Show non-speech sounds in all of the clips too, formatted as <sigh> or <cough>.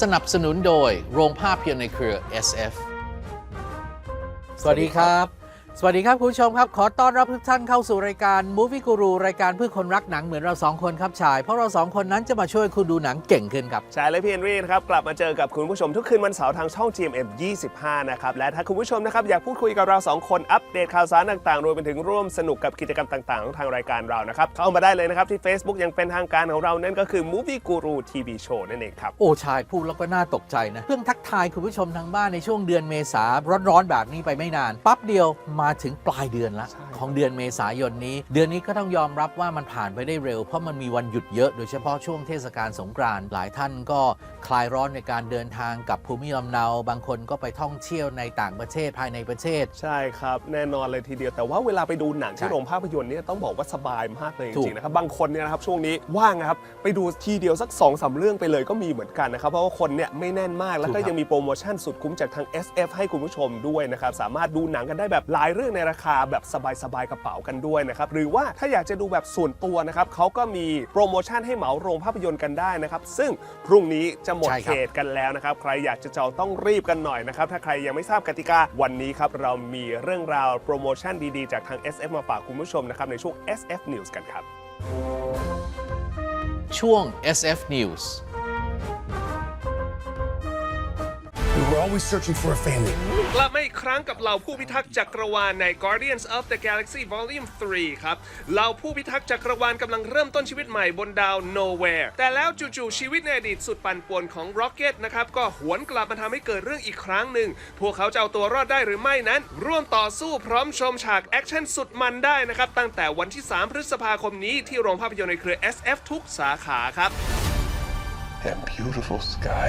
สนับสนุนโดยโรงภาพยนตร์ในเครือ SF สวัสดีครับ สวัสดีครับ คุณผู้ชมครับ ขอต้อนรับทุกท่านเข้าสู่รายการ Movie Guru รายการเพื่อคนรักหนังเหมือนเราสองคนครับชาย เพราะเราสองคนนั้นจะมาช่วยคุณดูหนังเก่งขึ้นครับ ใช่เลยพี่เอนรีนะครับ กลับมาเจอกับคุณผู้ชมทุกคืนวันเสาร์ทางช่อง GMM 25 นะครับ และถ้าคุณผู้ชมนะครับ อยากพูดคุยกับเรา 2 คนอัปเดตข่าวสารต่างๆ รวมไปถึงร่วมสนุกกับกิจกรรมต่างๆของทางรายการเรานะครับเข้ามาได้เลยนะครับที่ Facebook ยังเป็นทางการของเรานั่นก็คือ Movie Guru TV Show นั่นเองครับโอ้ชายพูดแล้วก็น่าตกใจนะเพิ่งทักทายคุณผู้ชมทางบ้านในช่วงเดือนเมษาร้อนๆแบบนี้ไปไม่นานปั๊บเดียวมาถึงปลายเดือนละใช่ของเดือนเมษายนนี้ เดือนนี้ก็ต้องยอมรับว่ามันผ่านไปได้เร็ว เพราะมันมีวันหยุดเยอะโดยเฉพาะช่วงเทศกาลสงกรานต์หลายท่านก็คลายร้อนในการเดินทางกับภูมิลำเนา บางคนก็ไปท่องเที่ยวในต่างประเทศภายในประเทศ ใช่ครับ แน่นอนเลยทีเดียวแต่ว่าเวลาไปดูหนังใช่ที่โรงภาพยนตร์เนี่ยต้องบอกว่าสบายมากเลยจถูกริงๆนะครับบางคนเนี่ยนะครับช่วงนี้ว่างนะครับไปดูทีเดียวสัก2อสาเรื่องไปเลยก็มีเหมือนกันนะครับเพราะว่าคนเนี่ยไม่แน่นมากแล้วก็ยังมีโปรโมชั่นสุดคุ้มจากทาง SF ให้คุณผู้ชมด้วยนะครับสามารถดูหนังกันได้แบบหลายเรื่องในราคาแบบสบายๆกระเป๋ากันด้วยนะครับหรือว่าถ้าอยากจะดูแบบส่วนตัวนะครับเขาก็มีโปรโมชั่นให้เหมาโรงภาพยนตร์กันได้นะครับซึ่งพรุ่งนี้จะหมดใช่เขรับ ตกันแล้วนะครับใครอยากจะจองต้องรีบกันหน่อยนะครับถ้าใครยังไม่ทราบกติกาวันนี้ครับเรามีเรื่องราวโปรโมชั่นดีๆจากทาง SF มาฝากคุณผู้ชมนะครับในช่วง SF News กันครับ ช่วง SF News always searching for a family. กลับมาอีกครั้งกับเหล่าผู้พิทักษ์จักรวาลใน Guardians of the Galaxy Volume 3 ครับเหล่าผู้พิทักษ์จักรวาลกำลังเริ่มต้นชีวิตใหม่บนดาว Nowhere แต่แล้วจู่ๆชีวิตในอดีตสุดปั่นป่วนของ Rocket นะครับ ก็หวนกลับมาทำให้เกิดเรื่องอีกครั้งหนึ่ง พวกเขาจะเอาตัวรอดได้หรือไม่นั้น ร่วมต่อสู้พร้อมชมฉากแอคชั่นสุดมันได้นะครับ ตั้งแต่วันที่ 3 พฤษภาคมนี้ที่โรงภาพยนตร์ในเครือ SF ทุกสาขาครับ That beautiful sky.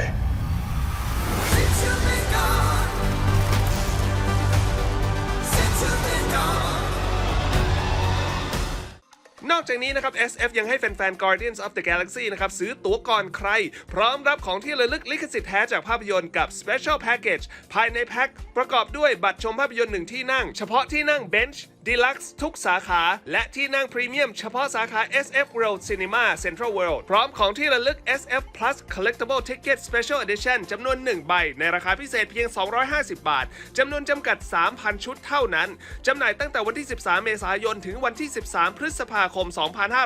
อกจากนี้นะครับ SF ยังให้แฟนๆ Guardians of the Galaxy นะครับซื้อตั๋วก่อนใคร พร้อมรับของที่ระลึกลิขสิทธิ์แท้จากภาพยนตร์กับ Special Package ภายในแพ็คประกอบด้วยบัตรชมภาพยนตร์หนึ่งที่นั่ง เฉพาะที่นั่ง Bench Deluxe ทุกสาขา และที่นั่งพรีเมียมเฉพาะสาขา SF World Cinema Central World พร้อมของที่ระลึก SF Plus Collectible Ticket Special Edition จำนวน 1 ใบ ในราคาพิเศษเพียง 250 บาท จำนวนจำกัด 3,000 ชุดเท่านั้น จำหน่ายตั้งแต่วันที่ 13 เมษายน ถึงวันที่ 13 พฤษภาคม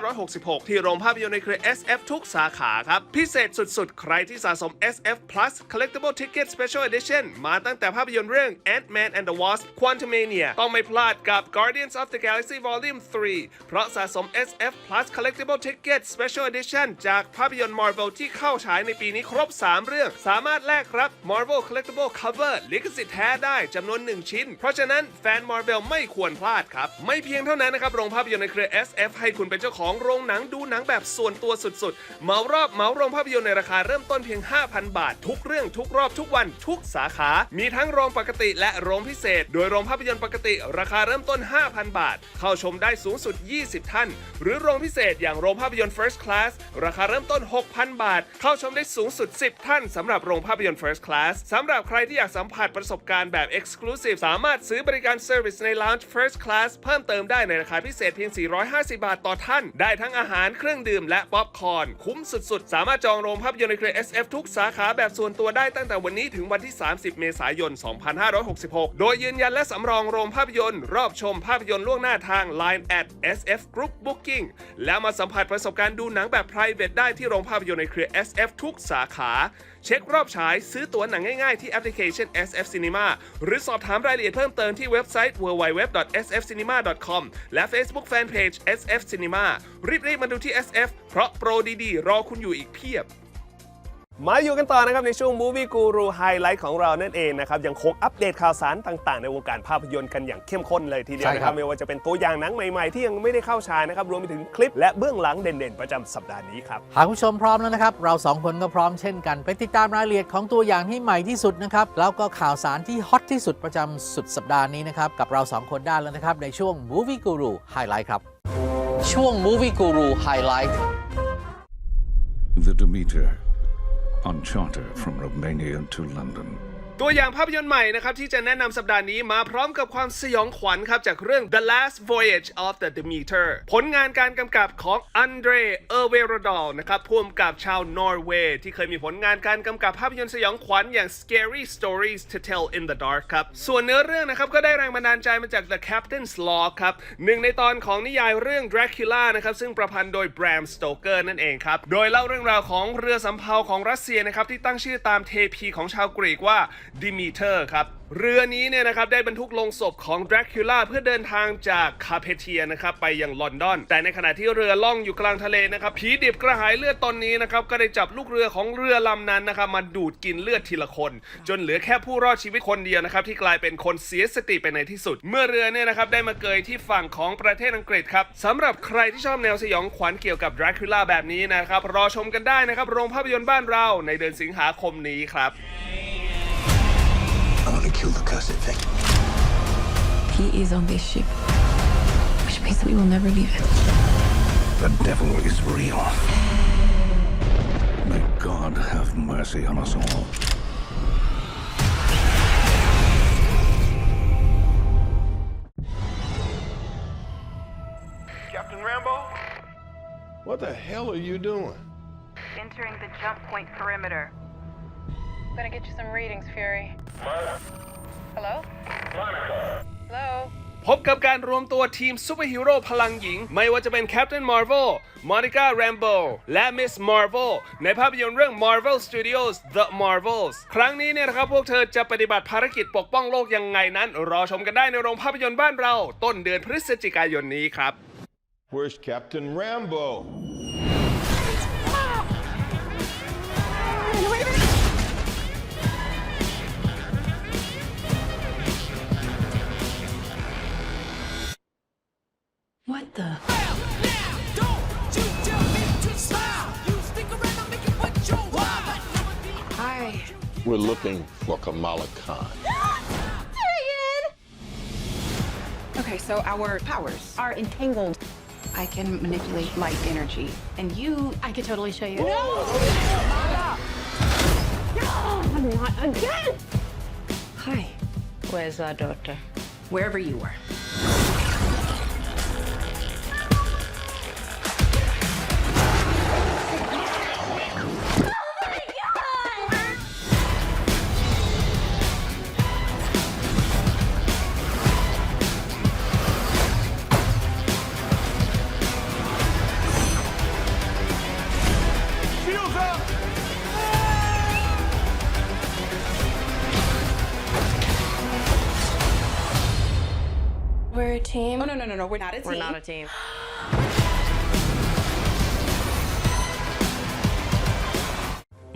2566 ที่โรงภาพยนตร์ในเครือ SF ทุกสาขาครับ พิเศษสุดๆ ใครที่สะสม SF Plus Collectible Ticket Special Edition มาตั้งแต่ภาพยนตร์เรื่อง Ant-Man and the Wasp Quantumania ต้องไม่พลาดกับ Guardians of the Galaxy Volume 3 เพราะสะสม SF Plus Collectible Ticket Special Edition จากภาพยนตร์ Marvel ที่เข้าฉายในปีนี้ครบ 3 เรื่อง สามารถแลกรับ Marvel Collectible Cover ลิขสิทธิ์แท้ได้จำนวน 1 ชิ้น เพราะฉะนั้นแฟน Marvel ไม่ควรพลาดครับ ไม่เพียงเท่านั้นนะครับ โรงภาพยนตร์ในเครือ SF ให้คุณเป็นเจ้าของโรงหนังดูหนังแบบส่วนตัวสุดๆเหมารอบเหมาโรงภาพยนตร์ในราคาเริ่มต้นเพียง 5,000 บาท ทุกเรื่องทุกรอบทุกวันทุกสาขา มีทั้งโรงปกติและโรงพิเศษ โดยโรงภาพยนตร์ปกติ ราคาเริ่มต้น5,000 บาท เข้าชมได้สูงสุด 20 ท่าน หรือโรงพิเศษอย่างโรงภาพยนตร์ First Class ราคาเริ่มต้น 6,000 บาท เข้าชมได้สูงสุด 10 ท่านสำหรับโรงภาพยนตร์ First Class สำหรับใครที่อยากสัมผัสประสบการณ์แบบ Exclusive สามารถซื้อบริการ Service ใน Lounge First Class เพิ่มเติมได้ในราคาพิเศษเพียง 450 บาทต่อท่าน ได้ทั้งอาหารเครื่องดื่มและป๊อปคอร์นคุ้มสุดๆ สามารถจองโรงภาพยนตร์ในเครือ SF ทุกสาขาแบบส่วนตัวได้ตั้งแต่วันนี้ถึงวันที่ 30 เมษายน 2566 โดยยืนยันและสำรองโรงภาพยนตร์รอบชมภาพยนตร์ล่วงหน้าทาง Line at SF Group Booking แล้วมาสัมผัสประสบการณ์ดูหนังแบบ private ได้ที่โรงภาพยนตร์ในเครือ SF ทุกสาขา เช็ครอบฉายซื้อตั๋วหนังง่ายๆที่แอปพลิเคชัน SF Cinema หรือสอบถามรายละเอียดเพิ่มเติมที่เว็บไซต์ www.sfcinema.com และ Facebook Fanpage SF Cinema รีบๆมาดูที่ SF เพราะโปรดีๆ รอคุณอยู่อีกเพียบ มาอยู่กันต่อนะครับในช่วง Movie Guru Highlight ของเรานั่นเองนะครับยังคงอัปเดตข่าวสารต่างๆ ในวงการภาพยนตร์กันอย่างเข้มข้นเลยทีเดียวใช่นะคครัรับบไม่ว่าจะเป็นตัวอย่างหนังใหม่ๆ ที่ยังไม่ได้เข้าฉายนะครับรวมไปถึงคลิปและเบื้องหลังเด่นๆ ประจำสัปดาห์นี้ครับหากผู้ชมพร้อมแล้วนะครับ เราสองคนก็พร้อมเช่นกัน ไปติดตามรายละเอียดของตัวอย่างที่ใหม่ที่สุดนะครับแล้วก็ข่าวสารที่ฮอตที่สุดประจำสุดสัปดาห์นี้นะครับกับเราสองคนได้แล้วนะครับในช่วง Movie Guru Highlight ครับช่วง Movie Guru Highlight The Demeter, on charter from Romania to London. ตัวอย่างภาพยนตร์ใหม่นะครับที่จะแนะนำสัปดาห์นี้มาพร้อมกับความสยองขวัญครับจากเรื่อง The Last Voyage of the Demeter ผลงานการกำกับของอันเดรเออเวโรดอลนะครับพ่วงกับชาวนอร์เวย์ที่เคยมีผลงานการกำกับภาพยนตร์สยองขวัญอย่าง Scary Stories to Tell in the Dark ครับ ส่วนเนื้อเรื่องนะครับก็ได้แรงบันดาลใจมาจาก The Captain's Log ครับหนึ่งในตอนของนิยายเรื่อง Dracula นะครับซึ่งประพันธ์โดย Bram Stoker นั่นเองครับโดยเล่าเรื่องราวของเรือสำเภาของรัสเซียนะครับที่ตั้งชื่อตามเทพีของชาวกรีกว่า Demeter ครับ เรือนี้เนี่ยนะครับได้บรรทุกลงศพของดรากูล่าเพื่อเดินทางจากคาเพเทียนะครับไปยังลอนดอน แต่ในขณะที่เรือล่องอยู่กลางทะเลนะครับผีดิบกระหายเลือดตนนี้นะครับก็ได้จับลูกเรือของเรือลำนั้นนะครับมาดูดกินเลือดทีละคน จนเหลือแค่ผู้รอดชีวิตคนเดียวนะครับที่กลายเป็นคนเสียสติไปในที่สุด เมื่อเรือเนี่ยนะครับได้มาเกยที่ฝั่งของประเทศอังกฤษครับสำหรับใครที่ชอบแนวสยองขวัญเกี่ยวกับดรากูล่าแบบนี้นะครับรอชมกันได้นะครับโรงภาพยนตร์บ้านเราในเดือนสิงหาคมนี้ครับ want to kill the cursed thing. He is on this ship, which means that we will never leave it. The devil is real. May God have mercy on us all. Captain Rambo What the hell are you doing? Entering the jump point perimeter. I'm gonna get you some readings, Fury. Hello? Hello? พบกับการรวมตัวทีมซูเปอร์ฮีโร่พลังหญิง ไม่ว่าจะเป็น Captain Marvel, Monica Rambeau และ Miss Marvel ในภาพยนตร์เรื่อง Marvel Studios The Marvels ครั้งนี้เนี่ยนะครับพวกเธอจะปฏิบัติภารกิจปกป้องโลกยังไงนั้น รอชมกันได้ในโรงภาพยนตร์บ้านเรา ต้นเดือนพฤศจิกายนนี้ครับ Where's Captain Rambo? We're looking for Kamala Khan. <gasps> Okay, so our powers are entangled. I can manipulate light energy. And you. I could totally show you. No! No! Not again! Hi. Where's our daughter? Wherever you were. We're a team. Oh, no, no, no, no. We're not a team. We're not a team.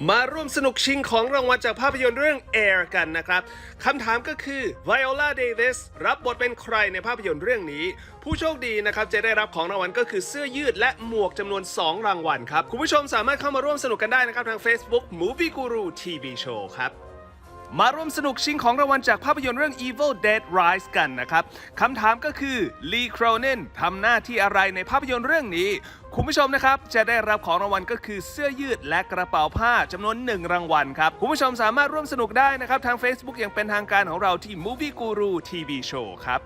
มาร่วมสนุกชิงของรางวัลจากภาพยนตร์เรื่อง Air กันนะครับคำถามก็คือ Viola Davis รับบทเป็นใครในภาพยนตร์เรื่องนี้ ผู้โชคดีนะครับจะได้รับของรางวัลก็คือเสื้อยืดและหมวกจำนวน 2 รางวัลครับ คุณผู้ชมสามารถเข้ามาร่วมสนุกกันได้นะครับทาง Facebook Movie Guru TV Show ครับ มาร่วมสนุกชิงของรางวัลจากภาพยนตร์เรื่อง Evil Dead Rise กันนะครับ คำถามก็คือ Lee Cronin ทำหน้าที่อะไรในภาพยนตร์เรื่องนี้ คุณผู้ชมนะครับ จะได้รับของรางวัลก็คือเสื้อยืดและกระเป๋าผ้าจำนวน 1 รางวัลครับ คุณผู้ชมสามารถร่วมสนุกได้นะครับ ทาง Facebook อย่างเป็นทางการของเราที่ Movie Guru TV Show ครับ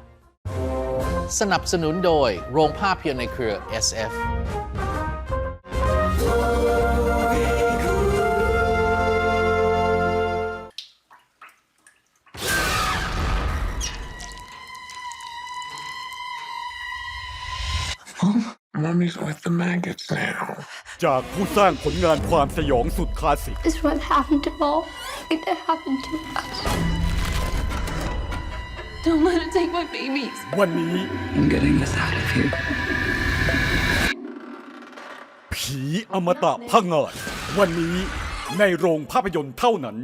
สนับสนุนโดยโรงภาพยนตร์ในเครือ SF Mommy's with the maggots now. จากผู้สร้างผลงานความสยองสุดคลาสสิก is what happened to Paul. It happened to us. Don't let him take my babies. วันนี้ I'm getting us out of here. ผีอมตะพังงาดวันนี้ในโรงภาพยนตร์เท่านั้น